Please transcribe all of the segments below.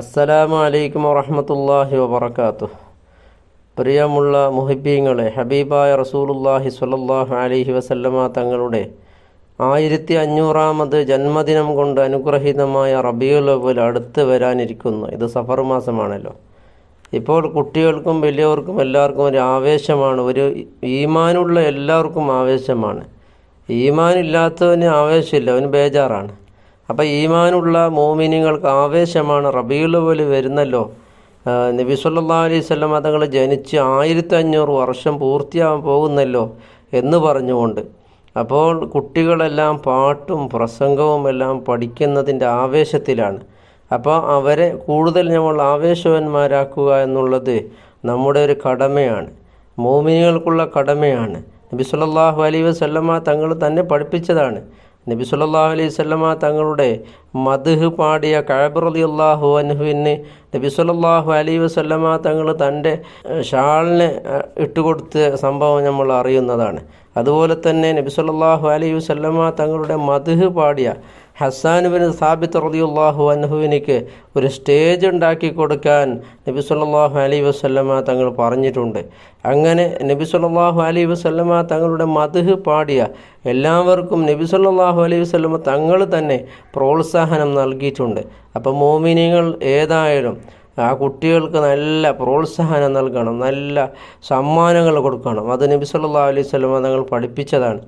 അസ്സലാമു അലൈക്കും വറഹമത്തല്ലാഹി വബർക്കാത്തു പ്രിയമുള്ള മുഹിബീങ്ങളെ ഹബീബായ റസൂലുല്ലാഹി സ്വല്ലല്ലാഹു അലൈഹി വസല്ലമ തങ്ങളുടെ ആയിരത്തി അഞ്ഞൂറാമത് ജന്മദിനം കൊണ്ട് അനുഗ്രഹീതമായ റബീഉൽ അവൽ അടുത്ത് വരാനിരിക്കുന്നു. ഇത് സഫർ മാസമാണല്ലോ. ഇപ്പോൾ കുട്ടികൾക്കും വലിയവർക്കും എല്ലാവർക്കും ഒരു ആവേശമാണ്. ഒരു ഈമാനുള്ള എല്ലാവർക്കും ആവേശമാണ്. ഈമാനില്ലാത്തവന് ആവേശമില്ല. അവന് ബേജാറാണ്. അപ്പോൾ ഈമാനുള്ള മോമിനിങ്ങൾക്ക് ആവേശമാണ് റബീഉൽ പോലെ വരുന്നല്ലോ. നബി സല്ലാ അലൈഹി സ്വലം തങ്ങൾ ജനിച്ച് ആയിരത്തി അഞ്ഞൂറ് വർഷം പൂർത്തിയാകാൻ പോകുന്നല്ലോ എന്ന് പറഞ്ഞുകൊണ്ട്. അപ്പോൾ കുട്ടികളെല്ലാം പാട്ടും പ്രസംഗവും എല്ലാം പഠിക്കുന്നതിന്റെ ആവേശത്തിലാണ്. അപ്പോൾ അവരെ കൂടുതൽ നമ്മൾ ആവേശവന്മാരാക്കുക എന്നുള്ളത് നമ്മുടെ ഒരു കടമയാണ്. മോമിനികൾക്കുള്ള കടമയാണ്. നബി സല്ലല്ലാഹു അലൈഹി വസല്ലമ തങ്ങൾ തന്നെ പഠിപ്പിച്ചതാണ്. നബി സല്ലല്ലാഹു അലൈഹി വസല്ലമ തങ്ങളുടെ മധുഹ് പാടിയ കഴബറലി അള്ളാഹു അനുഹുവിന് നബി സല്ലല്ലാഹു അലൈഹി വസല്ലമ തങ്ങൾ തന്റെ ഷാളിന് ഇട്ടുകൊടുത്ത സംഭവം നമ്മൾ അറിയുന്നതാണ്. അതുപോലെ തന്നെ നബി സല്ലല്ലാഹു അലൈഹി വസല്ലമ തങ്ങളുടെ മധുഹ് പാടിയ ഹസാൻ ബിൻ സാബിത്ത് റതിയുള്ളാഹു അനഹുവിനിക്ക് ഒരു സ്റ്റേജ് ഉണ്ടാക്കി കൊടുക്കാൻ നബി സല്ലാഹു അലൈഹി വസല്ലമ തങ്ങൾ പറഞ്ഞിട്ടുണ്ട്. അങ്ങനെ നബി സല്ലാഹു അലൈഹി വസല്ലമ തങ്ങളുടെ മദ്ഹ് പാടിയ എല്ലാവർക്കും നബി സല്ലാഹു അലൈഹി വസല്ലമ തങ്ങൾ തന്നെ പ്രോത്സാഹനം നൽകിയിട്ടുണ്ട്. അപ്പം മോമിനികൾ ഏതായാലും ആ കുട്ടികൾക്ക് നല്ല പ്രോത്സാഹനം നൽകണം നല്ല സമ്മാനങ്ങൾ കൊടുക്കണം. അത് നബി സല്ലല്ലാഹു അലൈഹി വസല്ലമ തങ്ങൾ പഠിപ്പിച്ചതാണ്.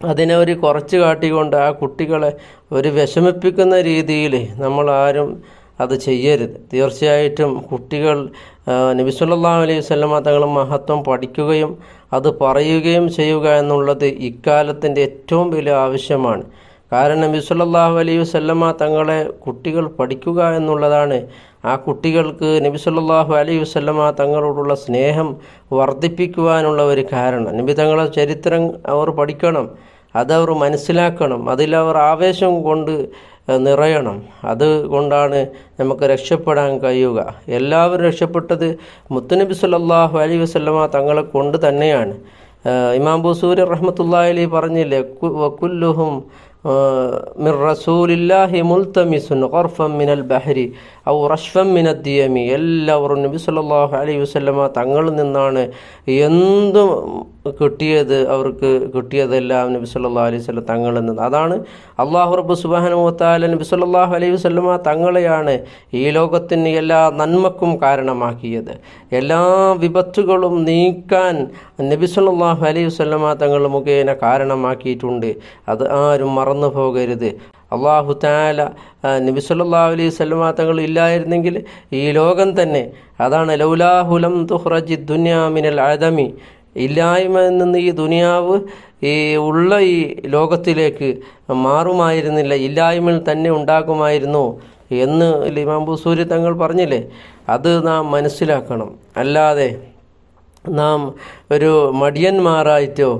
അതിനെ ഒരു കുറച്ച് കാട്ടിക്കൊണ്ട് ആ കുട്ടികളെ ഒരു വിഷമിപ്പിക്കുന്ന രീതിയിൽ നമ്മൾ ആരും അത് ചെയ്യരുത്. തീർച്ചയായിട്ടും കുട്ടികൾ ആ, നബി സല്ലല്ലാഹു അലൈഹി വസല്ലമ തങ്ങൾ മഹത്വം പഠിക്കുകയും അത് പറയുകയും ചെയ്യുക എന്നുള്ളത് ഇക്കാലത്തിന്റെ ഏറ്റവും വലിയ ആവശ്യമാണ്. കാരണം നബിസുല്ലാഹു അലൈഹി വസല്ലമ തങ്ങളെ കുട്ടികൾ പഠിക്കുക എന്നുള്ളതാണ്. ആ കുട്ടികൾക്ക് നബി സല്ലല്ലാഹു അലൈഹി വസല്ലമ തങ്ങളോടുള്ള സ്നേഹം വർദ്ധിപ്പിക്കുവാനുള്ള ഒരു കാരണം. നബി തങ്ങളെ ചരിത്രം അവർ പഠിക്കണം. അതവർ മനസ്സിലാക്കണം. അതിലവർ ആവേശം കൊണ്ട് നിറയണം. അതുകൊണ്ടാണ് നമുക്ക് രക്ഷപ്പെടാൻ കഴിയുക. എല്ലാവരും രക്ഷപ്പെട്ടത് മുത്തുനബി സല്ലാഹു അലി വസ്ലമ തങ്ങളെ കൊണ്ട് തന്നെയാണ്. ഇമാം ബുസൂരി റഹ്മത്തുള്ളാഹി അലൈഹി പറഞ്ഞില്ലേ വക്കുല്ലുഹും മിർ റസൂലില്ലാഹി മുൽത്തമിസുൻ ഖർഫം മിനൽ ബഹരി. ഔ മിനദ്ദിയമി എല്ലാവരും നബി സല്ലാഹു അലൈഹി വസല്ലമ തങ്ങളിൽ നിന്നാണ് എന്തും കിട്ടിയത് അവർക്ക് കിട്ടിയതെല്ലാം നബി സല്ലാ അലൈഹി വസല്ലം തങ്ങളിൽ നിന്ന്. അതാണ് അള്ളാഹു റബ്ബ് സുബ്ഹാനഹു വതആല നബി സല്ലാഹു അലൈഹി വസല്ലമ തങ്ങളെയാണ് ഈ ലോകത്തിന് എല്ലാ നന്മക്കും കാരണമാക്കിയത്. എല്ലാ വിപത്തുകളും നീക്കാൻ നബി സല്ലാഹു അലൈഹി വസല്ലമ തങ്ങൾ മുഖേന കാരണമാക്കിയിട്ടുണ്ട്. അത് ആരും മറന്നു പോകരുത് അള്ളാഹു താല നബി അലൈഹി വസല്ലമ തങ്ങൾ ഇല്ലായിരുന്നെങ്കിൽ ഈ ലോകം തന്നെ. അതാണ് ലൗലാഹുലം തുഹ്റജി ദുനിയാ മിനൽ ഇല്ലായ്മ നിന്ന് ഈ ദുനിയാവ് ഈ ഉള്ള ഈ ലോകത്തിലേക്ക് മാറുമായിരുന്നില്ല. ഇല്ലായ്മയിൽ തന്നെ ഉണ്ടാകുമായിരുന്നു എന്ന് ഇമാം ബുസൂരി തങ്ങൾ പറഞ്ഞില്ലേ? അത് നാം മനസ്സിലാക്കണം. അല്ലാതെ നാം ഒരു മടിയന്മാരായിട്ടോ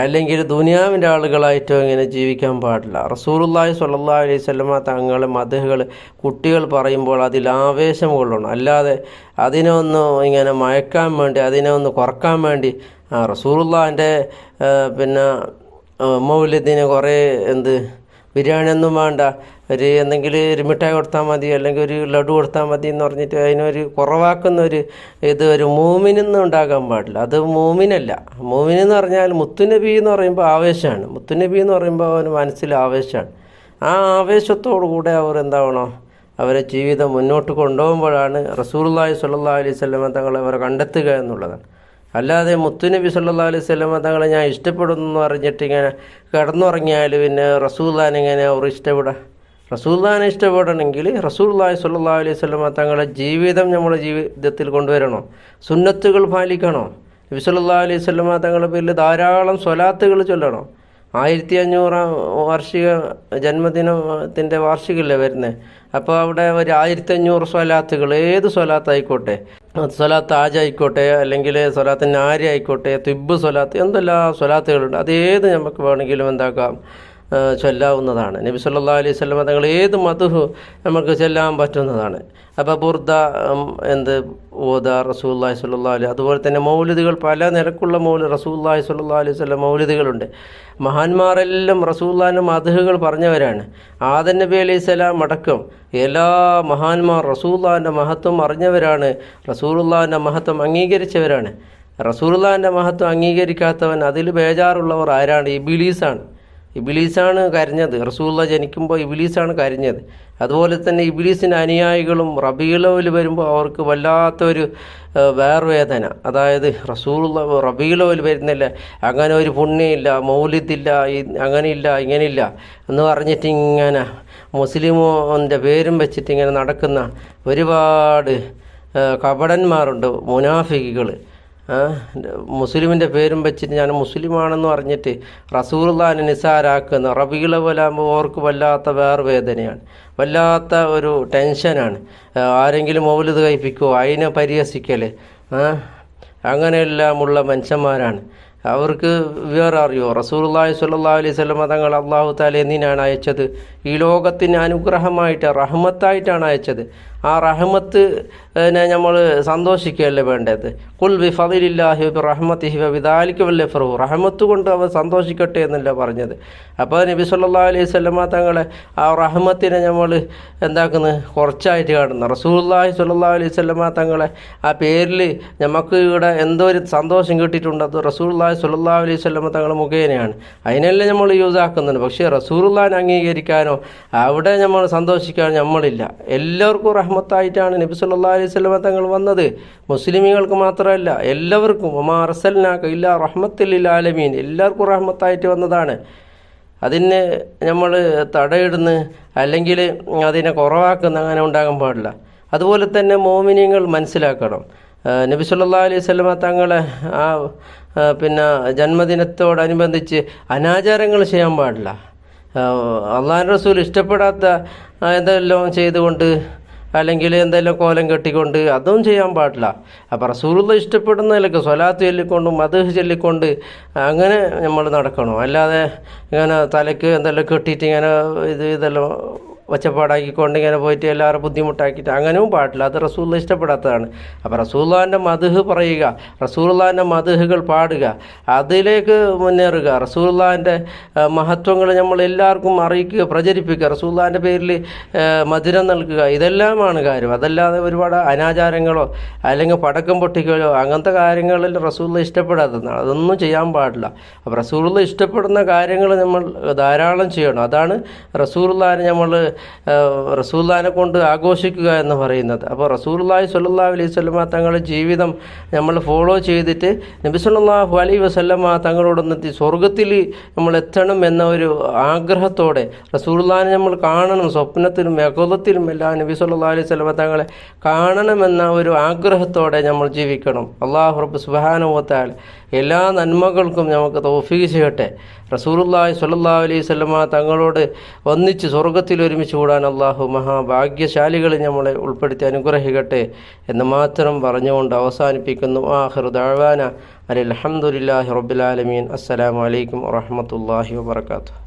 അല്ലെങ്കിൽ ദുനിയാവിന്റെ ആളുകളായിട്ടോ ഇങ്ങനെ ജീവിക്കാൻ പാടില്ല. റസൂലുള്ളാഹി സ്വല്ലാ അലൈഹി സ്വലമ തങ്ങൾ മതഹുകൾ കുട്ടികൾ പറയുമ്പോൾ അതിൽ ആവേശം കൊള്ളണം അല്ലാതെ അതിനെ ഒന്ന് ഇങ്ങനെ മയക്കാൻ വേണ്ടി അതിനെ ഒന്ന് കുറയ്ക്കാൻ വേണ്ടി റസൂലുള്ളാഹിന്റെ പിന്നെ മൗല്യത്തിന് കുറേ എന്ത് ബിരിയാണി ഒന്നും വേണ്ട. ഒരു എന്തെങ്കിലും ഒരു മിഠായി കൊടുത്താൽ മതി അല്ലെങ്കിൽ ഒരു ലഡു കൊടുത്താൽ മതി എന്ന് പറഞ്ഞിട്ട് അതിനൊരു കുറവാക്കുന്ന ഒരു ഇത് ഒരു മൂമിനൊന്നും ഉണ്ടാകാൻ പാടില്ല. അത് മൂമിനല്ല. മൂമിനെന്ന് പറഞ്ഞാൽ മുത്തുനബി എന്ന് പറയുമ്പോൾ ആവേശമാണ്. മുത്തുനബി എന്ന് പറയുമ്പോൾ അവന് മനസ്സിൽ ആവേശമാണ്. ആ ആവേശത്തോടു കൂടെ അവർ എന്താവണോ? അവരെ ജീവിതം മുന്നോട്ട് കൊണ്ടുപോകുമ്പോഴാണ് റസൂലുള്ളാഹി സ്വല്ലല്ലാഹു അലൈഹി വസല്ലമ തങ്ങളെ അവരെ കണ്ടെത്തുക എന്നുള്ളതാണ്. അല്ലാതെ മുത്തുനബി സല്ലാ അലൈഹി സ്വലം തങ്ങളെ ഞാൻ ഇഷ്ടപ്പെടുന്നു എന്ന് പറഞ്ഞിട്ട് ഇങ്ങനെ കിടന്നുറങ്ങിയാൽ പിന്നെ റസൂൽദാൻ എങ്ങനെ അവർ ഇഷ്ടപ്പെടുക റസൂൽദാനെ ഇഷ്ടപ്പെടണമെങ്കിൽ റസൂൽദായ് സല്ലല്ലാഹു അലൈഹി സ്വലം തങ്ങളെ ജീവിതം നമ്മുടെ ജീവിതത്തിൽ കൊണ്ടുവരണോ. സുന്നത്തുകൾ പാലിക്കണോ? നബി സല്ലാ അലൈഹി സ്വലം തങ്ങളുടെ പേരിൽ ധാരാളം സ്വലാത്തുകൾ ചൊല്ലണം. ആയിരത്തി അഞ്ഞൂറാം വാർഷിക ജന്മദിനത്തിന്റെ വാർഷികമല്ലേ വരുന്നത്? അപ്പോൾ അവിടെ ഒരു ആയിരത്തി അഞ്ഞൂറ് സ്വലാത്തുകൾ. ഏത് സ്വലാത്തായിക്കോട്ടെ? അത് ആജ് ആജായിക്കോട്ടെ അല്ലെങ്കിൽ സ്വലാത്ത് നാരി ആയിക്കോട്ടെ തിബ് സ്വലാത്ത് എന്തെല്ലാം സ്വലാത്തുകളുണ്ട്. അതേത് നമുക്ക് വേണമെങ്കിലും എന്താക്കാം. ചൊല്ലാവുന്നതാണ്. നബി സല്ലാ അലൈഹി സ്വലമ തങ്ങൾ ഏത് മതുഹു നമുക്ക് ചൊല്ലാൻ പറ്റുന്നതാണ്. അപ്പോൾ ബുർദ എന്ത് ഓദ റസൂല്ലാഹി സ്വല്ലാ അലൈഹി അതുപോലെ തന്നെ മൗലിദുകൾ പല നിരക്കുള്ള മൗലി റസൂല്ലാഹി സ്വല്ലാ അലൈഹി സ്വലം മൗലിദുകളുണ്ട്. മഹാന്മാരെല്ലാം റസൂല്ലാന്റെ മധുഹുകൾ പറഞ്ഞവരാണ്. ആദൻ നബി അലൈഹി സ്വലാം അടക്കം എല്ലാ മഹാന്മാർ റസൂല്ലാന്റെ മഹത്വം അറിഞ്ഞവരാണ്. റസൂലുള്ളാഹിന്റെ മഹത്വം അംഗീകരിച്ചവരാണ്. റസൂലുള്ളാഹിന്റെ മഹത്വം അംഗീകരിക്കാത്തവൻ അതിൽ ബേജാറുള്ളവർ ആരാണ്? ഇബിലീസാണ്. ഇബിലീസാണ് കരഞ്ഞത്. റസൂള്ള ജനിക്കുമ്പോൾ ഇബിലീസാണ് കരഞ്ഞത്. അതുപോലെ തന്നെ ഇബിലീസിന്റെ അനുയായികളും റബീലവിൽ വരുമ്പോൾ അവർക്ക് വല്ലാത്തൊരു വേർവേദന. അതായത് റസൂള്ള റബീലവിൽ വരുന്നില്ല. അങ്ങനെ ഒരു പുണ്യമില്ല മൗലിദില്ല ഈ- അങ്ങനെയില്ല ഇങ്ങനെയില്ല എന്ന് പറഞ്ഞിട്ട് ഇങ്ങനെ മുസ്ലിമോന്റെ പേരും വെച്ചിട്ട് ഇങ്ങനെ നടക്കുന്ന ഒരുപാട് കപടന്മാരുണ്ട് മുനാഫിക്കുകൾ മുസ്ലിമിന്റെ പേരും വെച്ചിട്ട് ഞാൻ മുസ്ലിമാണെന്ന് പറഞ്ഞിട്ട് റസൂർലാനെ നിസാരാക്കുന്ന റബീളവലാകുമ്പോൾ ഓർക്ക് വല്ലാത്ത വേർവേദനയാണ്. വല്ലാത്ത ഒരു ടെൻഷനാണ്. ആരെങ്കിലും മൗലിത് കഴിപ്പിക്കുമോ അതിനെ പരിഹസിക്കൽ അങ്ങനെയെല്ലാമുള്ള മനുഷ്യന്മാരാണ്. അവർക്ക് വേറെ അറിയോ? റസൂലുള്ളാഹി സ്വല്ലാ അലൈഹി സ്വലമ തങ്ങൾ അള്ളാഹു താല എന്തിനാണ് അയച്ചത്? ഈ ലോകത്തിന് അനുഗ്രഹമായിട്ട് റഹ്മത്തായിട്ടാണ് അയച്ചത്. ആ റഹ്മത്ത് നമ്മൾ സന്തോഷിക്കുകയല്ലേ വേണ്ടത്? കുൽ ബി ഫതിലില്ലാഹി ബി റഹ്മത്തിഹി വ ബിദാലിക വല്ലഫറു റഹ്മത്ത് കൊണ്ട് അവർ സന്തോഷിക്കട്ടെ എന്നല്ല പറഞ്ഞത്. അപ്പോൾ നബി സല്ലാ അലൈഹി വസല്ലമ തങ്ങളെ ആ റഹ്മത്തിനെ നമ്മൾ എന്താക്കുന്നത് കുറച്ചായിട്ട് കാണുന്നു. റസൂലുള്ളാഹി സ്വല്ലാ അലൈഹി വസല്ലമ തങ്ങളെ ആ പേരിൽ നമുക്ക് ഇവിടെ എന്തോ ഒരു സന്തോഷം കിട്ടിയിട്ടുണ്ട്. അത് റസൂലുള്ളാഹി സ്വല്ലല്ലാഹു അലൈഹി വസല്ലമ തങ്ങൾ മുഖേനയാണ്. അതിനെല്ലാം നമ്മൾ യൂസ് ആക്കുന്നുണ്ട് പക്ഷേ റസൂറുല്ലാൻ അംഗീകരിക്കാനോ അവിടെ നമ്മൾ സന്തോഷിക്കാൻ നമ്മളില്ല. എല്ലാവർക്കും റഹ്മത്തായിട്ടാണ് നബി സുല്ലാ അലൈഹി വസല്ലമ തങ്ങൾ വന്നത്. മുസ്ലിമീങ്ങൾക്ക് മാത്രമല്ല എല്ലാവർക്കും ഒമാ അറസലിനാക്ക ഇല്ല റഹ്മത്തിൽ ആലമീൻ. എല്ലാവർക്കും റഹ്മത്തായിട്ട് വന്നതാണ്. അതിന് നമ്മൾ തടയിടുന്ന അല്ലെങ്കിൽ അതിനെ കുറവാക്കുന്ന അങ്ങനെ ഉണ്ടാകാൻ പാടില്ല. അതുപോലെ തന്നെ മോമിനിയങ്ങൾ മനസ്സിലാക്കണം. നബി സല്ലാ അലൈഹി വസല്ലമ തങ്ങളെ ആ പിന്നെ ജന്മദിനത്തോടനുബന്ധിച്ച് അനാചാരങ്ങൾ ചെയ്യാൻ പാടില്ല. അള്ളാഹു റസൂൽ ഇഷ്ടപ്പെടാത്ത എന്തെല്ലാം ചെയ്തുകൊണ്ട് അല്ലെങ്കിൽ എന്തെല്ലാം കോലം കെട്ടിക്കൊണ്ട് അതും ചെയ്യാൻ പാടില്ല. അപ്പോൾ റസൂലുള്ള ഇഷ്ടപ്പെടുന്നതിലൊക്കെ സ്വലാത്ത് ചൊല്ലിക്കൊണ്ടും മധു ചൊല്ലിക്കൊണ്ട് അങ്ങനെ നമ്മൾ നടക്കണം. അല്ലാതെ ഇങ്ങനെ തലയ്ക്ക് എന്തെല്ലാം കെട്ടിയിട്ട് ഇങ്ങനെ ഇത് ഇതെല്ലാം ഒച്ചപ്പാടാക്കിക്കൊണ്ട് ഇങ്ങനെ പോയിട്ട് എല്ലാവരും ബുദ്ധിമുട്ടാക്കിയിട്ട് അങ്ങനെയും പാടില്ല. അത് റസൂള്ള ഇഷ്ടപ്പെടാത്തതാണ്. അപ്പോൾ റസൂള്ളാന്റെ മധുഹ് പറയുക റസൂള്ളാന്റെ മധുഹുകൾ പാടുക അതിലേക്ക് മുന്നേറുക റസൂള്ളാന്റെ മഹത്വങ്ങൾ നമ്മൾ എല്ലാവർക്കും അറിയിക്കുക പ്രചരിപ്പിക്കുക റസൂള്ളാന്റെ പേരിൽ മധുരം നൽകുക ഇതെല്ലാമാണ് കാര്യം. അതല്ലാതെ ഒരുപാട് അനാചാരങ്ങളോ അല്ലെങ്കിൽ പടക്കം പൊട്ടിക്കലോ അങ്ങനത്തെ കാര്യങ്ങളിൽ റസൂള്ള ഇഷ്ടപ്പെടാത്തതാണ്. അതൊന്നും ചെയ്യാൻ പാടില്ല. അപ്പോൾ റസൂള്ള ഇഷ്ടപ്പെടുന്ന കാര്യങ്ങൾ നമ്മൾ ധാരാളം ചെയ്യണം. അതാണ് റസൂള്ളാനെ നമ്മൾ റസൂല്ലാനെ കൊണ്ട് ആഘോഷിക്കുക എന്ന് പറയുന്നത്. അപ്പോൾ റസൂല്ലാഹി സല്ലാ അലൈഹി വസല്ലമ തങ്ങളുടെ ജീവിതം നമ്മൾ ഫോളോ ചെയ്തിട്ട് നബി സല്ലാഹു അലൈഹി വസല്ലമ തങ്ങളോടൊന്നെത്തി സ്വർഗത്തിൽ നമ്മൾ എത്തണം എന്ന ഒരു ആഗ്രഹത്തോടെ റസൂല്ലാനെ നമ്മൾ കാണണം സ്വപ്നത്തിലും യകോലത്തിലും എല്ലാം നബി സല്ലാ അലൈഹി വസല്ലമ തങ്ങളെ കാണണമെന്ന ഒരു ആഗ്രഹത്തോടെ നമ്മൾ ജീവിക്കണം. അള്ളാഹു റബ്ബ് സുബ്ഹാനഹു എല്ലാ നന്മകൾക്കും നമുക്ക് തൗഫീഖ് ചെയ്യട്ടെ. റസൂറുല്ലാഹി സല്ലാ അലൈഹി വസല്ലമ തങ്ങളോട് ഒന്നിച്ച് സ്വർഗത്തിൽ ഒരുമിച്ച് കൂടാൻ അള്ളാഹു മഹാഭാഗ്യശാലികളിൽ നമ്മളെ ഉൾപ്പെടുത്തി അനുഗ്രഹിക്കട്ടെ എന്ന് മാത്രം പറഞ്ഞുകൊണ്ട് അവസാനിപ്പിക്കുന്നു. ആഹിർ ദഅവാന അലഹമുല്ലാഹി റബുലാലമീൻ ആലമീൻ. അസ്സലാമു അലൈക്കും വറഹ്മത്തുള്ളാഹി വബറകാതുഹു.